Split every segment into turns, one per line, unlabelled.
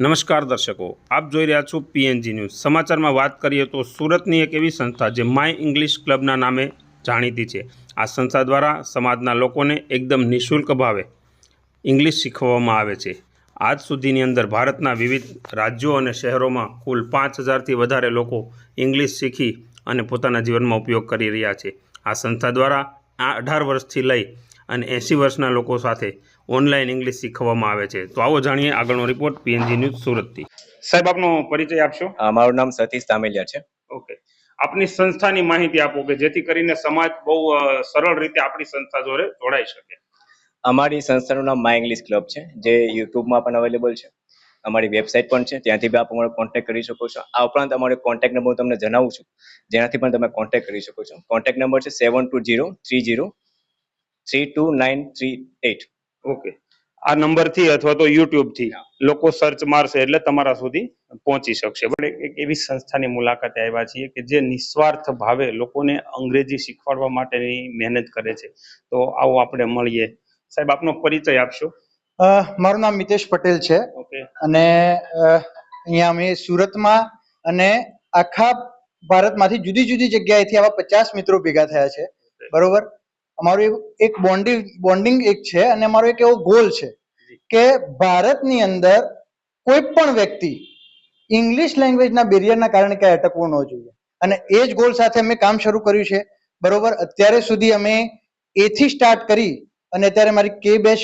નમસ્કાર દર્શકો, આપ જોઈ રહ્યા છો પીએનજી ન્યૂઝ સમાચારમાં વાત કરીએ તો સુરતની એક એવી સંસ્થા જે માય ઇંગ્લિશ ક્લબના નામે જાણીતી છે. આ સંસ્થા દ્વારા સમાજના લોકોને એકદમ નિઃશુલ્ક ભાવે ઇંગ્લિશ શીખવવામાં આવે છે. આજ સુધીની અંદર ભારતના વિવિધ રાજ્યો અને શહેરોમાં કુલ પાંચ હજારથી વધારે લોકો ઇંગ્લિશ શીખી અને પોતાના જીવનમાં ઉપયોગ કરી રહ્યા છે. આ સંસ્થા દ્વારા આ અઢાર વર્ષથી લઈ અને એંસી વર્ષના લોકો સાથે ઓનલાઈન ઇંગ્લિશ શીખવવામાં આવે છે. તો આવો જાણીએ આગળનો રિપોર્ટ પીએનજી ન્યૂઝ સુરતથી. સાહેબ આપનો પરિચય આપશો?
મારું નામ સતીશ તામેલિયા છે.
ઓકે. આપની સંસ્થાની માહિતી આપો કે જેથી કરીને સમાજ બહુ સરળ રીતે આપણી સંસ્થા જોડે જોડાઈ શકે.
અમારી સંસ્થાનું નામ માય ઇંગ્લિશ ક્લબ છે જે યુટ્યુબમાં પણ અવેલેબલ છે. અમારી વેબસાઇટ પણ છે ત્યાંથી બી આપ અમારો કોન્ટેક્ટ કરી શકો છો. આ ઉપરાંત અમારો કોન્ટેક્ટ નંબર હું તમને જણાવું છું જેનાથી પણ તમે કોન્ટેક્ટ કરી શકો છો. કોન્ટેક્ટ નંબર છે seven two zero three zero three two nine three eight
okay. આ નંબરથી અથવા તો યુટ્યુબથી લોકો સર્ચ મારશે એટલે તમારા સુધી પહોંચી શકશે. પણ એક- એવી સંસ્થાની મુલાકાતે આવ્યા છીએ કે જે નિસ્વાર્થ ભાવે લોકોને અંગ્રેજી શીખવાડવા માટેની મહેનત કરે છે. તો આવો આપણે મળીએ. સાહેબ આપનો પરિચય આપશો?
અ, મારું નામ મિતેશ પટેલ છે.
ઓકે.
અને અ, અહીંયા અમે સુરતમાં અને આખા ભારતમાંથી જુદી જુદી જગ્યાએથી આવા પચાસ મિત્રો ભેગા થયા છે. બરોબર? અમારું એક બોન્ડિંગ બોન્ડિંગ એક છે અને અમારો એક એવો ગોલ છે કે ભારતની અંદર કોઈ પણ વ્યક્તિ ઇંગ્લિશ લેંગ્વેજના બેરિયરના કારણે ક્યાંય અટકવું ન જોઈએ. અને એ જ ગોલ સાથે અમે કામ શરૂ કર્યું છે. બરોબર? અત્યારે સુધી અમે એથી સ્ટાર્ટ કરી અને અત્યારે મારી કે બેચ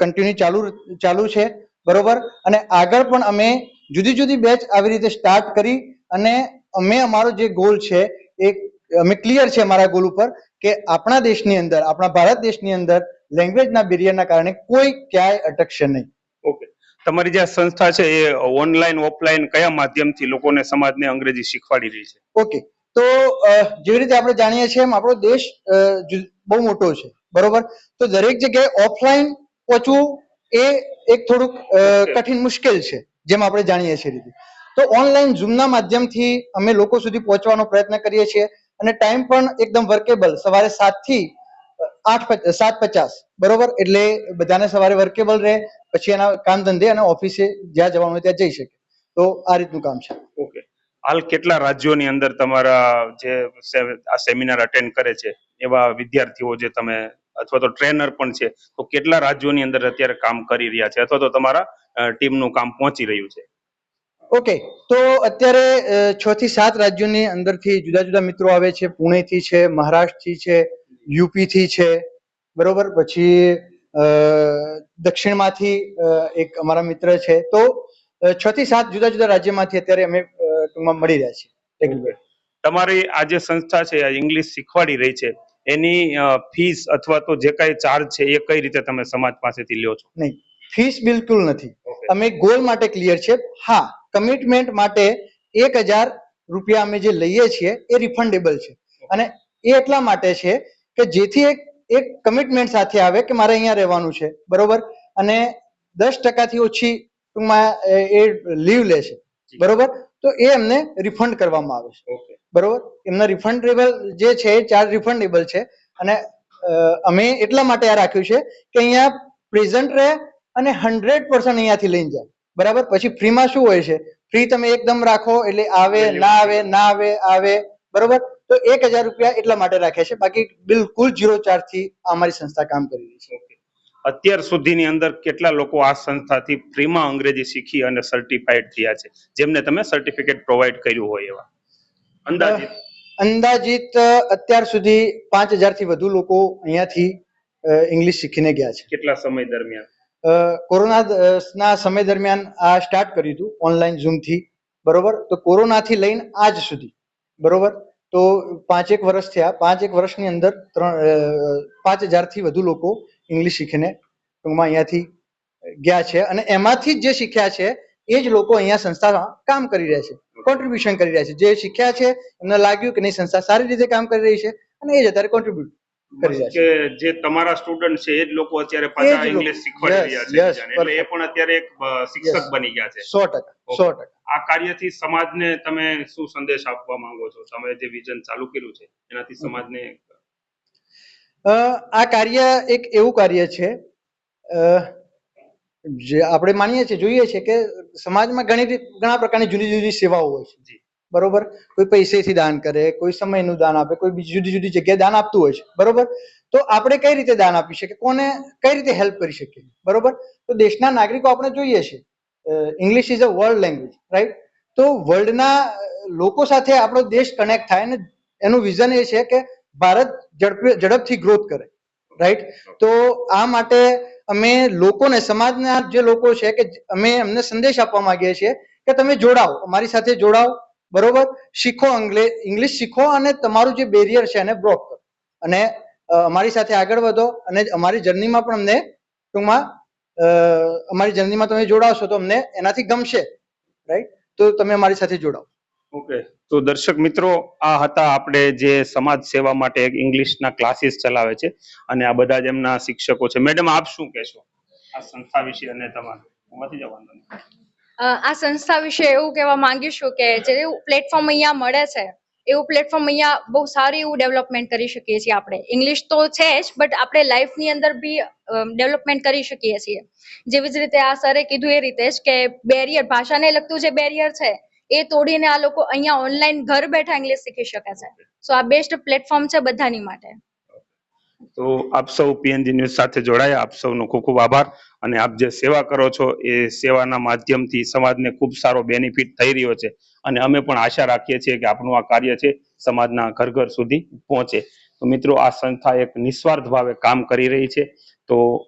કન્ટિન્યુ ચાલુ ચાલુ છે. બરોબર? અને આગળ પણ અમે જુદી જુદી બેચ આવી રીતે સ્ટાર્ટ કરી અને અમે અમારો જે ગોલ છે એ અમે ક્લિયર છે અમારા ગોલ ઉપર કે આપણા દેશની અંદર આપણા ભારત દેશની અંદર લેંગ્વેજના બેરિયરના કારણે કોઈ ક્યાંય અટકશે નહીં.
ઓકે તમારી જે સંસ્થા છે એ ઓનલાઈન ઓફલાઈન કયા માધ્યમથી લોકોને સમાજને અંગ્રેજી શીખવાડી રહી છે?
ઓકે તો જેવી રીતે આપણે જાણીએ છીએ એમ આપણો દેશ બહુ મોટો છે. બરોબર? તો દરેક જગ્યાએ ઓફલાઈન પહોંચવું એ એક થોડુંક કઠિન મુશ્કેલ છે જેમ આપણે જાણીએ છીએ રીતે. તો ઓનલાઈન ઝૂમના માધ્યમથી અમે લોકો સુધી પહોંચવાનો પ્રયત્ન કરીએ છીએ. અને ટાઈમ પણ એકદમ વર્કેબલ સવારે સાતથી આઠ સાત પચાસ. બરોબર? એટલે બધાને સવારે વર્કેબલ રહે, પછી એના કામ ધંધે અને ઓફિસે જ્યાં જવાનું હોય ત્યાં જઈ શકે. તો આ રીતનું કામ છે.
ઓકે. હાલ કેટલા રાજ્યોની અંદર તમારા જે આ સેમિનાર અટેન્ડ કરે છે, એવા વિદ્યાર્થીઓ જે તમે, અથવા તો ટ્રેનર પણ છે, તો કેટલા રાજ્યોની અંદર અત્યારે કામ કરી રહ્યા છે? અથવા તો તમારા ટીમનું કામ પહોંચી રહ્યું છે?
ઓકે તો અત્યારે છ થી સાત રાજ્યોની અંદરથી જુદા જુદા મિત્રો આવે છે. પુણેથી છે મહારાષ્ટ્રથી છે યુપીથી છે. બરોબર? પછી દક્ષિણમાંથી એક અમારા મિત્ર છે. તો છ થી સાત જુદા જુદા રાજ્યમાંથી અત્યારે અમે ટૂંકમાં મળી રહ્યા છીએ.
તમારી આ જે સંસ્થા છે આ ઇંગ્લિશ શીખવાડી રહી છે એની ફીસ અથવા તો જે કાંઈ ચાર્જ છે એ કઈ રીતે તમે સમાજ પાસેથી લ્યો છો?
નહીં. ફીસ બિલકુલ નથી. અમે ગોલ માટે ક્લિયર છે. હા કમિટમેન્ટ માટે એક હજાર રૂપિયા અમે જે લઈએ છીએ એ રિફંડેબલ છે. અને એ એટલા માટે છે કે જેથી એક એક કમિટમેન્ટ સાથે આવે કે મારે અહીંયા રહેવાનું છે. બરોબર? અને દસ ટકાથી ઓછી ટૂંકમાં એ- લીવ લે છે. બરોબર? તો એ એમને રિફંડ કરવામાં આવે છે. બરોબર? એમના રિફંડેબલ જે છે એ ચાર્જ રિફંડેબલ છે. અને અમે એટલા માટે આ રાખ્યું છે કે અહીંયા પ્રેઝન્ટ રહે અને હંડ્રેડ પર્સન્ટ અહીંયાથી લઈને જાય. બરાબર? પછી ફ્રીમાં શું હોય છે? ફ્રી તમે એકદમ રાખો એટલે આવે ના આવે ના આવે આવે. બરોબર? તો એક હજાર રૂપિયા એટલા માટે રાખ્યા છે. બાકી બિલકુલ જીરો ચાર્જથી અમારી સંસ્થા કામ કરી રહી છે.
અત્યાર સુધીની અંદર કેટલા લોકો આ સંસ્થાથી ફ્રીમાં અંગ્રેજી શીખી અને સર્ટિફાઈડ થયા છે? જેમને તમે સર્ટિફિકેટ પ્રોવાઈડ કર્યું હોય એવા. અંદાજિત.
અંદાજિત અત્યાર સુધી પાંચ હજારથી વધુ લોકો અહીંયાથી ઇંગ્લિશ શીખીને ગયા છે.
કેટલા સમય દરમિયાન?
કોરોના સમય દરમિયાન આ સ્ટાર્ટ કર્યું હતું ઓનલાઈન ઝૂમથી બરોબર? તો કોરોનાથી લઈને આજ સુધી. બરોબર? તો પાંચેક વર્ષ થયા. પાંચેક વર્ષની અંદર ત્રણ પાંચ હજારથી વધુ લોકો ઇંગ્લિશ શીખીને ટૂંકમાં અહીંયાથી ગયા છે. અને એમાંથી જ શીખ્યા છે, એ જ લોકો અહીંયા સંસ્થામાં કામ કરી રહ્યા છે. કોન્ટ્રીબ્યુશન કરી રહ્યા છે. જે શીખ્યા છે, એમને લાગ્યું કે નહીં, સંસ્થા સારી રીતે કામ કરી રહી છે અને એ જ અત્યારે કોન્ટ્રીબ્યુટ
કે જે તમારા સ્ટુડન્ટ છે એ જ લોકો અત્યારે પાછા. ઇંગ્લિશ શીખવાડી રહ્યા છે એટલે એ પણ અત્યારે એક શિક્ષક બની ગયા છે.
સો ટકા સો ટકા.
આ કાર્યથી સમાજને તમે શું સંદેશ આપવા માંગો છો? તમે જે વિઝન ચાલુ કર્યું છે એનાથી સમાજને
આ કાર્ય એક એવું કાર્ય છે જે આપણે માનીએ છીએ જોઈએ છે કે સમાજમાં ઘણી ઘણા પ્રકારની જુદી જુદી સેવાઓ હોય છે. બરોબર? કોઈ પૈસેથી દાન કરે, કોઈ સમયનું દાન આપે, કોઈ બીજી જુદી જુદી જગ્યાએ દાન આપતું હોય છે, બરોબર? તો આપણે કઈ રીતે દાન આપી શકીએ? કોને કઈ રીતે હેલ્પ કરી શકીએ? બરોબર? તો દેશના નાગરિકો આપણે જોઈએ છે English is a world language right તો વર્લ્ડના લોકો સાથે આપણો દેશ કનેક્ટ થાય અને એનું વિઝન એ છે કે ભારત ઝડપી, ઝડપથી ગ્રોથ કરે રાઈટ તો આ માટે અમે લોકોને, સમાજના જે લોકો છે કે અમે એમને સંદેશ આપવા માંગીએ છીએ કે તમે જોડાઓ, અમારી સાથે જોડાઓ બરોબર? શીખો ઇંગ્લિશ શીખો અને તમારું જે બેરિયર છે એને બ્રોક કરો. અને અમારી સાથે આગળ વધો અને અમારી જર્નીમાં પણ અમને ટૂંકમાં અમારી જર્નીમાં તમે જોડાવશો તો અમને એનાથી ગમશે. રાઈટ તો તમે અમારી સાથે જોડાઓ.
ઓકે તો દર્શક મિત્રો, આ હતા આપણે જે સમાજ સેવા માટે એક ઇંગ્લિશના ક્લાસીસ ચલાવે છે અને આ બધા જ એમના શિક્ષકો છે. મેડમ, આપ શું કહેશો? આ સંસ્થા વિશે અને તમારે. એમાંથી જવાનું
આ સંસ્થા વિશે એવું કહેવા માંગીશું કે જેવું પ્લેટફોર્મ અહીંયા મળે છે, એવું પ્લેટફોર્મ અહીંયા બહુ સારું એવું ડેવલપમેન્ટ કરી શકીએ છીએ આપણે. ઇંગ્લિશ તો છે જ બટ આપણે લાઈફની અંદર બી ડેવલપમેન્ટ કરી શકીએ છીએ. જેવી જ રીતે આ સરે કીધું એ રીતે જ કે બેરિયર ભાષાને લગતું જે બેરિયર છે, એ તોડીને આ લોકો અહીંયા ઓનલાઈન ઘર બેઠા ઇંગ્લિશ શીખી શકે છે. સો આ બેસ્ટ પ્લેટફોર્મ છે બધાની માટે.
તો આપ સૌ પીએનજી ન્યૂઝ સાથે જોડાયા. આપ સૌનો ખૂબ ખૂબ આભાર. અને આપ જે સેવા કરો છો, એ સેવાના માધ્યમથી સમાજને ખૂબ સારો બેનિફિટ થઈ રહ્યો છે. અને અમે પણ આશા રાખીએ છીએ કે આપનું આ કાર્ય છે, સમાજના ઘર ઘર સુધી પહોંચે. તો મિત્રો, આ સંસ્થા એક નિસ્વાર્થ ભાવે કામ કરી રહી છે. તો